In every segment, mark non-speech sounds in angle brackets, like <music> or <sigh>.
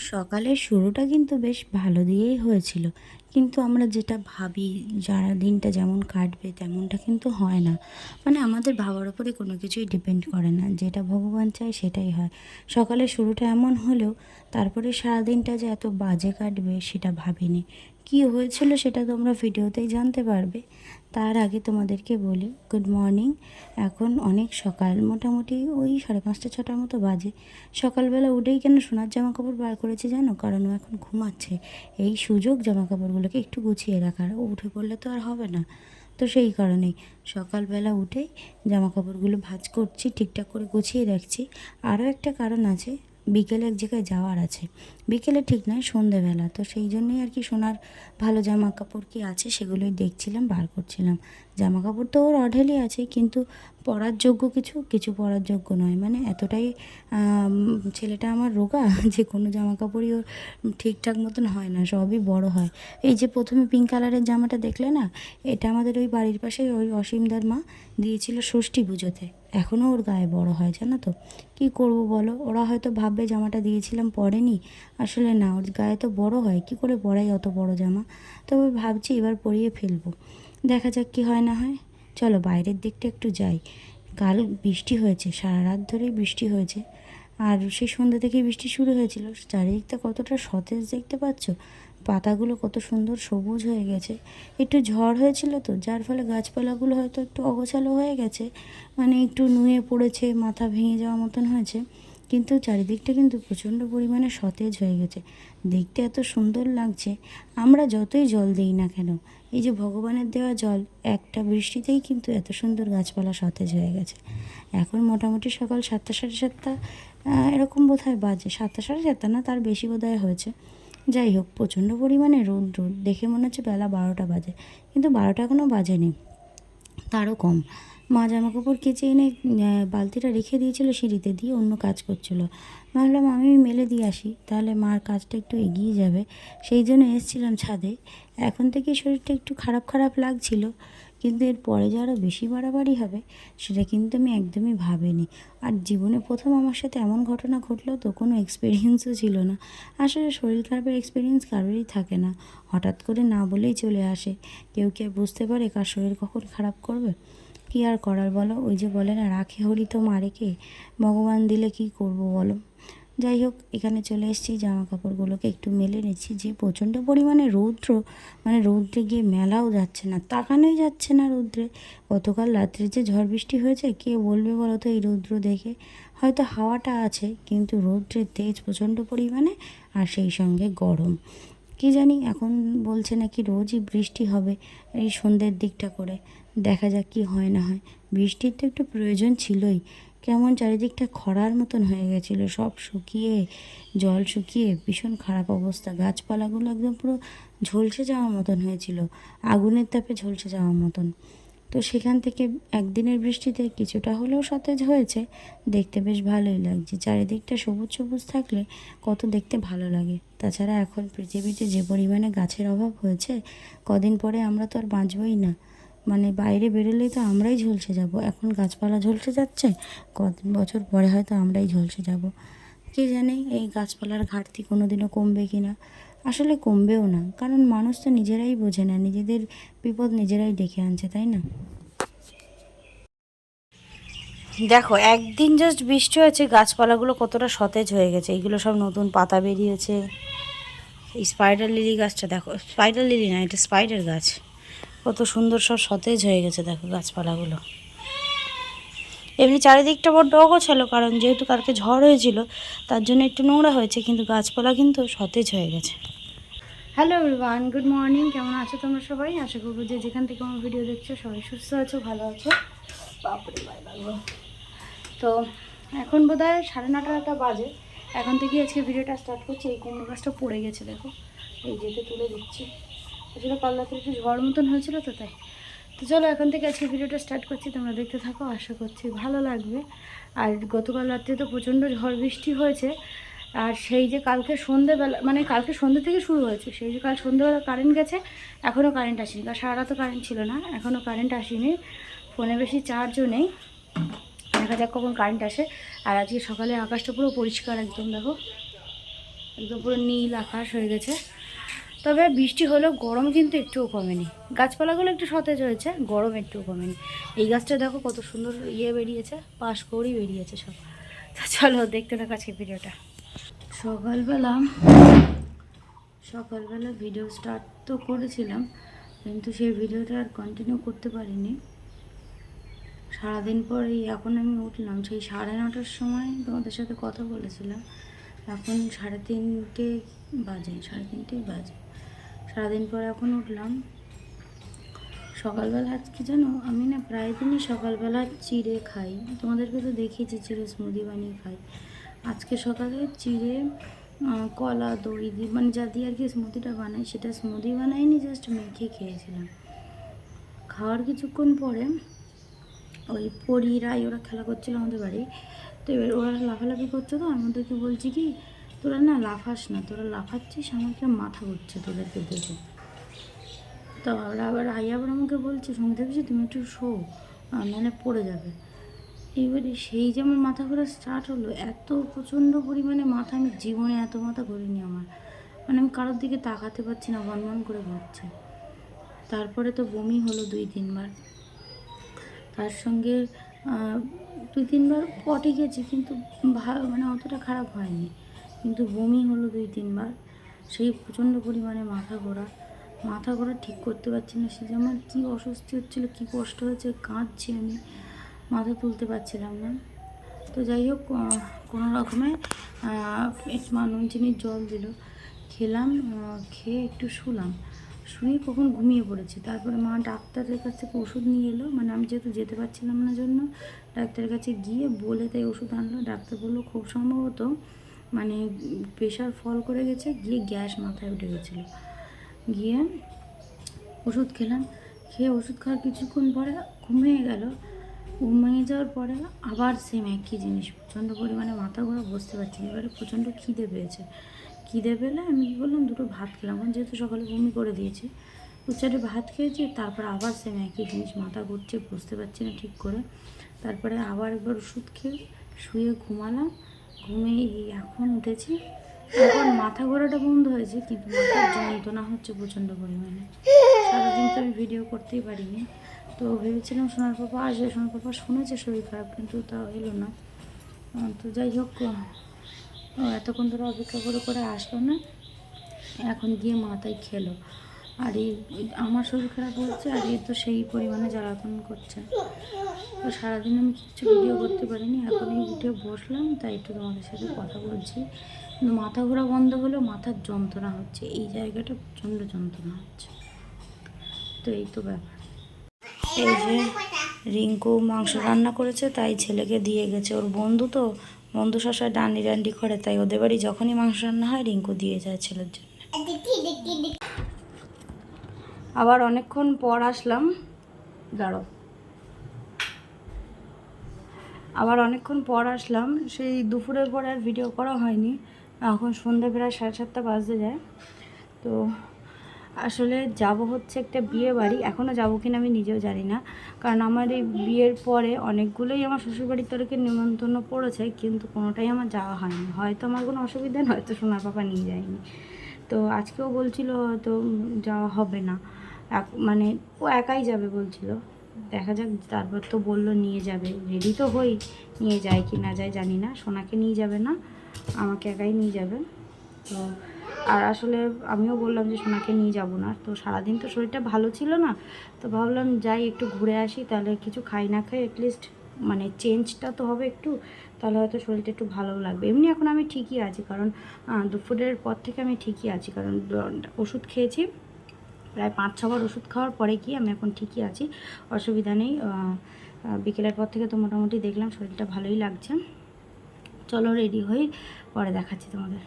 সকালের শুরুটা কিন্তু বেশ ভালো দিয়েই হয়েছিল। কিন্তু আমরা যেটা ভাবি, যারা দিনটা যেমন কাটবে তেমনটা কিন্তু হয় না। মানে আমাদের ভাবার উপরে কোনো কিছুই ডিপেন্ড করে না। যেটা ভগবান চায় সেটাই হয়। সকালের শুরুটা এমন হলেও তারপরে সারাদিনটা যে এত বাজে কাটবে সেটা ভাবিনি। কী হয়েছিল সেটা তোমরা ভিডিওতেই জানতে পারবে। তার আগে তোমাদেরকে বলি গুড মর্নিং এখন অনেক সকাল, মোটামুটি ওই সাড়ে পাঁচটা, ছটার মতো বাজে। সকালবেলা উঠেই কেন সোনার জামা কাপড় বার করেছে জানো? কারণ ও এখন ঘুমাচ্ছে। এই সুযোগ জামা কাপড়গুলোকে একটু গুছিয়ে রাখার। ও উঠে পড়লে তো আর হবে না। তো সেই কারণেই সকালবেলা উঠেই জামা কাপড়গুলো ভাঁজ করছি, ঠিকঠাক করে গুছিয়ে রাখছি। আরও একটা কারণ আছে, বিকেলে এক জায়গায় যাওয়ার আছে। বিকেলে ঠিক নয়, সন্ধেবেলা। তো সেই জন্যই আর কি সোনার ভালো জামা কাপড় কি আছে সেগুলোই দেখছিলাম, বার করছিলাম। জামা কাপড় তো ওর অঢেলই আছে, কিন্তু পরার যোগ্য কিছু কিছু পরার যোগ্য নয়। মানে এতটাই ছেলেটা আমার রোগা <laughs> যে কোনো জামা কাপড়ই ওর ঠিকঠাক মতন হয় না, সবই বড় হয়। এই যে প্রথমে পিঙ্ক কালারের জামাটা দেখলে না, এটা আমাদের ওই বাড়ির পাশে ওই অসীমদার মা দিয়েছিল ষষ্ঠী পুজোতে। এখনও ওর গায়ে বড় হয়, জানো তো। কি করব বলো? ওরা হয়তো ভাববে জামাটা দিয়েছিলাম, পরেনি। আসলে না, ওর গায়ে তো বড় হয়, কি করে পরাই অত বড় জামা? তবে ভাবছি এবার পরিয়ে ফেলব। দেখা যাক কি হয় না হয়। চলো বাইরের দিকটা একটু যাই। কাল বৃষ্টি হয়েছে, সারা রাত ধরেই বৃষ্টি হয়েছে। আর সেই সন্ধ্যা থেকেই বৃষ্টি শুরু হয়েছিল। চারিদিকটা কতটা সতেজ দেখতে পাচ্ছ? পাতাগুলো কত সুন্দর সবুজ হয়ে গেছে। একটু ঝড় হয়েছিল তো, যার ফলে গাছপালাগুলো হয়তো একটু অগোছালো হয়ে গেছে। মানে একটু নুয়ে পড়েছে, মাথা ভেঙে যাওয়ার মতন হয়েছে। কিন্তু চারিদিকটা কিন্তু প্রচণ্ড পরিমাণে সতেজ হয়ে গেছে। দেখতে এত সুন্দর লাগছে, আমরা যতই জল দিই না কেন, এই যে ভগবানের দেওয়া জল, একটা বৃষ্টিতেই কিন্তু এত সুন্দর গাছপালা সতেজ হয়ে গেছে। এখন মোটামুটি সকাল সাতটা সাড়ে সাতটা এরকম বোধ হয় বাজে। সাতটা সাড়ে সাতটা না, তার বেশি বোধহয় হয়েছে। যাই হোক, প্রচণ্ড পরিমাণে রোদ রোদ। দেখে মনে হচ্ছে বেলা বারোটা বাজে, কিন্তু বারোটা এখনও বাজেনি, তারও কম। মা জামা কাপড় কেচে এনে বালতিটা রেখে দিয়েছিল সিঁড়িতে দিয়ে অন্য কাজ করছিল। ভাবলাম আমি মেলে দিয়ে আসি, তাহলে মার কাজটা একটু এগিয়ে যাবে। সেই জন্য এসেছিলাম ছাদে। এখন থেকে শরীরটা একটু খারাপ খারাপ লাগছিল, কিন্তু এর পরে যে আরও বেশি বাড়াবাড়ি হবে, সেটা কিন্তু আমি একদমই ভাবিনি। আর জীবনে প্রথম আমার সাথে এমন ঘটনা ঘটলো তো কোনো এক্সপিরিয়েন্সও ছিল না। আসলে শরীর খারাপের এক্সপিরিয়েন্স কারোরই থাকে না। হঠাৎ করে না বলেই চলে আসে। কেউ কি আর বুঝতে পারে কার শরীর কখন খারাপ করবে? কি আর করার বলো? ওই যে বলে না, রাখে হরি তো মারে কে? ভগবান দিলে কি করব বলো? যাই হোক, এখানে চলে এসেছি জামা কাপড়গুলোকে একটু মেলে নিচ্ছি। যে প্রচণ্ড পরিমাণে রৌদ্র মানে রৌদ্রে গিয়ে মেলাও যাচ্ছে না, তাকানোই যাচ্ছে না রৌদ্রে। গতকাল রাত্রে যে ঝড় বৃষ্টি হয়েছে, কে বলবে বলো তো এই রৌদ্র দেখে? হয়তো হাওয়াটা আছে, কিন্তু রৌদ্রের তেজ প্রচণ্ড পরিমাণে, আর সেই সঙ্গে গরম। কি জানি, এখন বলছে নাকি রোজই বৃষ্টি হবে, এই সন্ধ্যের দিকটা করে। দেখা যাক কি হয় না হয়। বৃষ্টির তো একটু প্রয়োজন ছিলই। কেমন চারিদিকটা খরার মতন হয়ে গেছিল, সব শুকিয়ে, জল শুকিয়ে, ভীষণ খারাপ অবস্থা। গাছপালাগুলো একদম পুরো ঝলসে যাওয়ার মতন হয়েছিল, আগুনের তাপে ঝলসে যাওয়ার মতন। তো সেখান থেকে একদিনের বৃষ্টিতে কিছুটা হলেও সতেজ হয়েছে, দেখতে বেশ ভালোই লাগছে। চারিদিকটা সবুজ সবুজ থাকলে কত দেখতে ভালো লাগে। তাছাড়া এখন পৃথিবীতে যে পরিমাণে গাছের অভাব হয়েছে, কদিন পরে আমরা তো আর বাঁচবই না। মানে বাইরে বেরোলেই তো আমরাই ঝলসে যাব। এখন গাছপালা ঝলসে যাচ্ছে কদিন বছর পরে হয়তো আমরাই ঝলসে যাব। কে জানে এই গাছপালার ঘাটতি কোনো দিনও কমবে কি না আসলে কমবেও না, কারণ মানুষ তো নিজেরাই বোঝে না, নিজেদের বিপদ নিজেরাই ডেকে আনছে, তাই না? দেখো, একদিন জাস্ট বৃষ্টি হয়েছে, গাছপালাগুলো কতটা সতেজ হয়ে গেছে। এইগুলো সব নতুন পাতা বেরিয়েছে। স্পাইডার লিলি গাছটা দেখো স্পাইডার লিলি না, এটা স্পাইডার গাছ। কত সুন্দর সব সতেজ হয়ে গেছে, দেখো গাছপালাগুলো। এমনি চারিদিকটা বড্ড অগোছালো, কারণ যেহেতু কালকে ঝড় হয়েছিল, তার জন্য একটু নোংরা হয়েছে, কিন্তু গাছপালা কিন্তু সতেজ হয়ে গেছে। হ্যালো এভরিওয়ান গুড মর্নিং কেমন আছো তোমরা সবাই? আশা করব যে যেখান থেকে আমার ভিডিও দেখছ, সবাই সুস্থ আছো, ভালো আছো। তো এখন বোধ হয় সাড়ে নটা একটা বাজে। এখন থেকে আজকে ভিডিওটা স্টার্ট করছি, এই কুমড়ো গাছটা পড়ে গেছে, দেখো। এই যেতে তুলে দিচ্ছি। আসলে কাল রাত্রে একটু ঝড় মতন হয়েছিল তো তাই। তো চলো, এখন থেকে আজকে ভিডিওটা স্টার্ট করছি, তোমরা দেখতে থাকো, আশা করছি ভালো লাগবে। আর গতকাল রাত্রে তো প্রচণ্ড ঝড় বৃষ্টি হয়েছে, আর সেই যে কালকে সন্ধেবেলা মানে কালকে সন্ধ্যে থেকে শুরু হয়েছে, সেই যে কাল সন্ধ্যেবেলা কারেন্ট গেছে, এখনও কারেন্ট আসেনি। কারণ সারা তো কারেন্ট ছিল না, এখনও কারেন্ট আসেনি, ফোনে বেশি চার্জও নেই। দেখা যাক কখন কারেন্ট আসে। আর আজকে সকালে আকাশটা পুরো পরিষ্কার একদম, দেখো। একদম পুরো নীল আকাশ হয়ে গেছে। তবে বৃষ্টি হলেও গরম কিন্তু একটুও কমেনি। গাছপালাগুলো একটু সতেজ হয়েছে, গরম একটুও কমেনি। এই গাছটা দেখো কত সুন্দর ইয়ে বেরিয়েছে, পাশ করেই বেরিয়েছে সব। তা চলো, দেখতে থাকো আজকে ভিডিওটা। সকালবেলা সকালবেলা ভিডিও স্টার্ট তো করেছিলাম, কিন্তু সেই ভিডিওটা আর কন্টিনিউ করতে পারিনি। সারাদিন পরেই এখন আমি উঠলাম, সেই সাড়ে নটার সময় তোমাদের সাথে কথা বলেছিলাম। এখন সাড়ে তিনটে বাজে, সাড়ে তিনটেই বাজে। সারাদিন পরে এখন উঠলাম। সকালবেলা আজকে জানো? আমি না প্রায় দিনই সকালবেলা চিড়ে খাই। তোমাদেরকে তো দেখিয়েছি, চিড়ে স্মুদি বানিয়ে খাই। আজকে সকালে চিড়ে কলা, দই দিয়ে মানে যা দিয়ে আর কি স্মুদিটা বানাই, সেটা স্মুদি বানাইনি জাস্ট মেখে খেয়েছিলাম। খাওয়ার কিছুক্ষণ পরে ওই পরীরাই, ওরা খেলা করছিল আমাদের বাড়ি। তো এবার ওরা লাফালাফি করছে তো আমি ওদেরকে বলছি কি তোরা না লাফাস না, তোরা লাফাচ্ছিস, আমাকে মাথা ঘুরছে তোদেরকে দেখে। তো ওরা আবার আই আবার আমাকে বলছে, সঙ্গে দেখছি তুমি একটু শো নাহলে পড়ে যাবে। এইবারে সেই যে আমার মাথা ঘোরা স্টার্ট হলো, এত প্রচণ্ড পরিমাণে মাথা আমি জীবনে এত মাথা ঘুরিনি আমার। মানে আমি কারোর দিকে তাকাতে পারছি না বনবন করে ঘুরছে। তারপরে তো বমি হলো দুই, তিনবার। তার সঙ্গে দুই, তিনবার পটে গেছি, কিন্তু মানে অতটা খারাপ হয়নি। কিন্তু বমি হলো দুই, তিনবার। সেই প্রচণ্ড পরিমাণে মাথা ঘোরা। মাথা ঘোরা ঠিক করতে পারছি না। সে যে আমার কী অস্বস্তি হচ্ছিল, কী কষ্ট হয়েছে, কাঁদছি আমি। মাথা তুলতে পারছিলাম না। তো যাই হোক কোনো রকমে মা নুন চিনির জল দিল, খেলাম খেয়ে একটু শুলাম। শুয়ে কখন ঘুমিয়ে পড়েছি। তারপরে মা ডাক্তারের কাছ থেকে ওষুধ নিয়ে এলো। মানে আমি যেহেতু যেতে পারছিলাম না জন্য, ডাক্তারের কাছে গিয়ে বলে তাই ওষুধ আনলো। ডাক্তার বলল, খুব সম্ভবত মানে প্রেশার ফল করে গেছে, গিয়ে গ্যাস মাথায় উঠে গেছিল। গিয়ে ওষুধ খেলাম, খেয়ে ওষুধ খাওয়ার কিছুক্ষণ পরে ঘুমিয়ে গেল। ঘুমিয়ে যাওয়ার পরে আবার সেম একই জিনিস, প্রচণ্ড পরিমাণে মাথা ঘোরা বসতে পারছি। এবারে প্রচণ্ড খিদে পেয়েছে। খিদে পেলে আমি কী করলাম, দুটো ভাত খেলাম। কারণ যেহেতু সকালে বমি করে দিয়েছি, দু ভাত খেয়েছি, তারপর আবার সেম একই জিনিস, মাথা ঘুরছে, বুঝতে পারছি না ঠিক করে। তারপরে আবার একবার ওষুধ খেয়ে শুয়ে ঘুমালাম ঘুমিয়ে এই এখন উঠেছি। এখন মাথা ঘোরাটা বন্ধ হয়েছে, কিন্তু মাথার যন্ত্রণা হচ্ছে প্রচণ্ড পরিমাণে। সারাদিন তো আমি ভিডিও করতেই পারিনি। তো ভেবেছিলাম সোনার পাপা আসবে, সোনার পাপা শুনেছে শরীর খারাপ, কিন্তু তাও এলো না। তো যাই হোক এতক্ষণ ধরে অপেক্ষা করে করে আসলো না। এখন গিয়ে মাথায় খেলো। আর এই আমার শরীর খারাপ হচ্ছে আর এ তো সেই পরিমাণে জ্বালাতন করছে। তো সারাদিন আমি কিচ্ছু ভিডিও করতে পারিনি এখন এই উঠে বসলাম, তাই একটু তোমাদের সাথে কথা বলছি। কিন্তু মাথা ঘোরা বন্ধ হলেও মাথার যন্ত্রণা হচ্ছে, এই জায়গাটা প্রচণ্ড যন্ত্রণা হচ্ছে। তো এই তো ব্যাপার। এই যে রিঙ্কু মাংস রান্না করেছে, তাই ছেলেকে দিয়ে গেছে। ওর বন্ধু তো, বন্ধু শশায় ডান্ডি ডান্ডি করে, তাই ওদের বাড়ি যখনই মাংস রান্না হয়, রিঙ্কু দিয়ে যায় ছেলের জন্য। আবার অনেকক্ষণ পর আসলাম। দাঁড়ো আবার অনেকক্ষণ পর আসলাম। সেই দুপুরের পরে আর ভিডিও করা হয়নি। এখন সন্ধ্যে প্রায় সাড়ে সাতটা বাজতে যায়। তো আসলে যাব হচ্ছে একটা বিয়ে বাড়ি। এখনও যাব কিনা আমি নিজেও জানি না। কারণ আমার এই বিয়ের পরে অনেকগুলোই আমার শ্বশুরবাড়ির তরফে নিমন্ত্রণ পড়েছে। কিন্তু কোনোটাই আমার যাওয়া হয়নি। হয়তো আমার কোনো অসুবিধা নয় হয়তো সোনার পাপা নিয়ে যায়নি। তো আজকেও বলছিল হয়তো যাওয়া হবে না। মানে ও একাই যাবে বলছিল। দেখা যাক, তারপর তো বলল নিয়ে যাবে। রেডি তো হই, নিয়ে যায় কি না যায় জানি না। সোনাকে নিয়ে যাবে না, আমাকে একাই নিয়ে যাবে। তো আর আসলে আমিও বললাম যে সোনাকে নিয়ে যাব না। তো সারাদিন তো শরীরটা ভালো ছিল না। তো ভাবলাম যাই একটু ঘুরে আসি, তাহলে কিছু খাই না খাই অ্যাটলিস্ট মানে চেঞ্জটা তো হবে একটু, তাহলে হয়তো শরীরটা একটু ভালো লাগবে। এমনি এখন আমি ঠিকই আছি, কারণ দুপুরের পর থেকে আমি ঠিকই আছি। কারণ ওষুধ খেয়েছি। প্রায় পাঁচ ছবার ওষুধ খাওয়ার পরে কি আমি এখন ঠিকই আছি। অসুবিধা নেই বিকেলের পর থেকে তো মোটামুটি দেখলাম শরীরটা ভালোই লাগছে। চলো রেডি হই, পরে দেখাচ্ছি তোমাদের।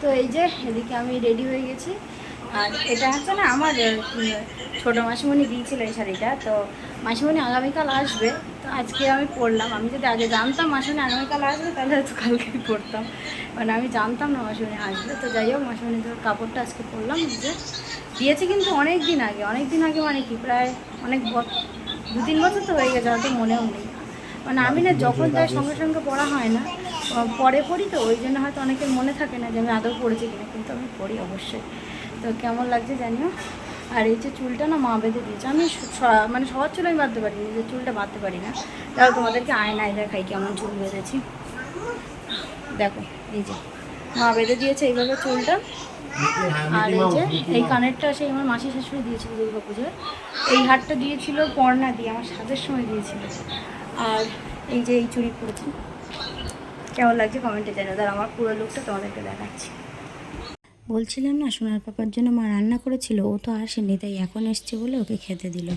তো এই যে, এদিকে আমি রেডি হয়ে গেছি। আর এটা হচ্ছে না আমার ছোটো মাসিমণি দিয়েছিল এই শাড়িটা, তো মাসিমণি আগামীকাল আসবে। আজকে আমি পরলাম আমি যদি আগে জানতাম মাসিমণি আগামীকাল আসবে, তাহলে হয়তো কালকেই পরতাম মানে আমি জানতাম না মাসিমণি আসবে। তো যাই হোক মাসিমণি ধর কাপড়টা আজকে পরলাম যে। দিয়েছে কিন্তু অনেক দিন আগে। অনেক দিন আগে মানে কি, প্রায় অনেক দু তিন বছর তো হয়ে গেছে, হয়তো মনেও নেই। মানে আমি না যখন যাই সঙ্গে সঙ্গে পড়া হয় না পরে পড়ি তো, ওই জন্য হয়তো অনেকের মনে থাকে না যে আমি আদৌ পড়েছি কিনা, কিন্তু আমি পড়ি অবশ্যই। তো কেমন লাগছে জানিও? আর এই যে চুলটা না মা বেঁধে দিয়েছে, আমি মানে সবার চুল আমি বাঁধতে পারি নিজের চুলটা বাঁধতে পারি না। তাহলে তোমাদেরকে আয়নায় দেখাই কেমন চুল বেঁধেছি। দেখো, এই যে মা বেঁধে দিয়েছে এইভাবে চুলটা। আর এই যে এই কানেরটা সেই আমার মাসি শাশুড়ি দিয়েছিল দুর্গা পুজোয়। এই হারটা দিয়েছিল পর্ণা দিয়ে, আমার সাজের সময় দিয়েছিল। আর এই যে এই চুড়ি পরেছি কেমন লাগছে কমেন্টে জানিও। তার আমার পুরো লুকটা তোমাদেরকে দেখাচ্ছি। বলছিলাম না, সোনার পাপার জন্য মা রান্না করেছিল, ও তো আসেনি, তাই এখন এসছে বলে ওকে খেতে দিল।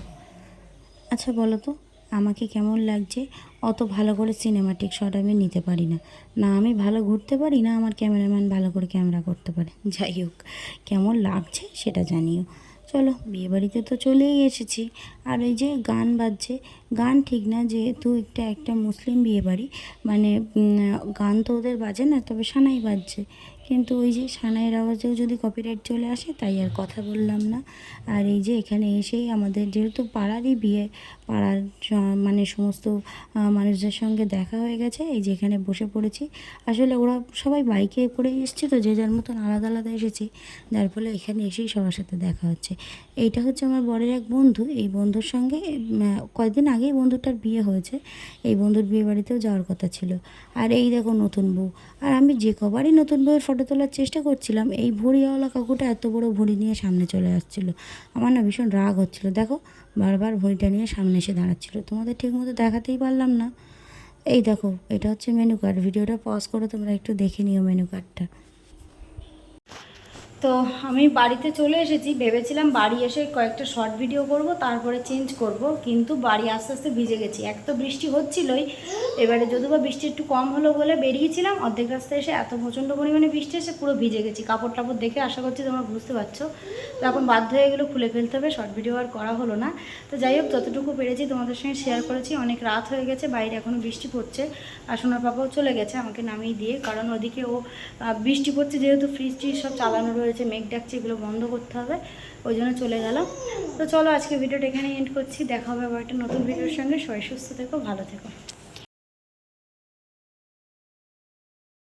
আচ্ছা বলো তো, আমাকে কেমন লাগছে? অত ভালো করে সিনেমাটিক শট আমি নিতে পারি না। না, আমি ভালো ঘুরতে পারি, না আমার ক্যামেরাম্যান ভালো করে ক্যামেরা করতে পারে। যাই হোক, কেমন লাগছে সেটা জানিও। চলো, বিয়েবাড়িতে তো চলেই এসেছি। আর এই যে গান বাজছে গান ঠিক না, যেহেতু একটা একটা মুসলিম বিয়েবাড়ি মানে গান তো ওদের বাজে না, তবে সানাই বাজছে। কিন্তু ওই যে সানাইয়ের আওয়াজেও যদি কপিরাইট চলে আসে, তাই আর কথা বললাম না। আর এই যে এখানে এসেই আমাদের, যেহেতু পাড়ারই বিয়ে, পাড়ার মানে সমস্ত মানুষদের সঙ্গে দেখা হয়ে গেছে, এই যে এখানে বসে পড়েছি। আসলে ওরা সবাই বাইকে করে এসছে তো, যে যার মতন আলাদা আলাদা এসেছি। যার ফলে এখানে এসেই সবার সাথে দেখা হচ্ছে। এইটা হচ্ছে আমার বরের এক বন্ধু, এই বন্ধুর সঙ্গে কয়েকদিন আগেই বন্ধুটার বিয়ে হয়েছে, এই বন্ধুর বিয়ে বাড়িতেও যাওয়ার কথা ছিল। আর এই দেখো নতুন বউ। আর আমি যে কবারই নতুন বউয়ের ফটো তোলার চেষ্টা করছিলাম, এই ভড়িওয়ালা কাকুটা এত বড় ভড়ি নিয়ে সামনে চলে আসছিল। আমার না ভীষণ রাগ হচ্ছিল। দেখো, বারবার ভড়িটা নিয়ে সামনে এসে দাঁড়াচ্ছিল। তোমাদের ঠিক মতো দেখাতেই পারলাম না। এই দেখো, এটা হচ্ছে মেনু কার্ড ভিডিওটা পজ করে তোমরা একটু দেখে নিও মেনু কার্ডটা তো আমি বাড়িতে চলে এসেছি। ভেবেছিলাম বাড়ি এসে কয়েকটা শর্ট ভিডিও করব, তারপরে চেঞ্জ করব, কিন্তু বাড়ি আস্তে আস্তে ভিজে গেছি। এক তো বৃষ্টি হচ্ছিলই, এবারে যদিও বা বৃষ্টি একটু কম হলো বলে বেরিয়েছিলাম, অর্ধেক রাস্তায় এসে এত প্রচণ্ড পরিমাণে বৃষ্টি এসে পুরো ভিজে গেছি। কাপড় টাপড় দেখে আশা করছি তোমরা বুঝতে পারছ। তো এখন বাধ্য হয়ে গেলো খুলে ফেলতে হবে শর্ট ভিডিও আর করা হলো না। তো যাই হোক, যতটুকু পেরেছি তোমাদের সঙ্গে শেয়ার করেছি। অনেক রাত হয়ে গেছে, বাইরে এখনও বৃষ্টি পড়ছে আর সোনার পাপাও চলে গেছে আমাকে নামিয়ে দিয়ে, কারণ ওদিকে ও বৃষ্টি পড়ছে যেহেতু ফ্রিজ সব চালানো রয়েছে মেঘ ডাকছে, এগুলো বন্ধ করতে হবে, ওই জন্য চলে গেলাম তো চলো আজকে ভিডিওটা এখানে এন্ড করছি, দেখা হবে আবার একটা নতুন ভিডিওর সঙ্গে। সবাই সুস্থ থেকো, ভালো থেকো।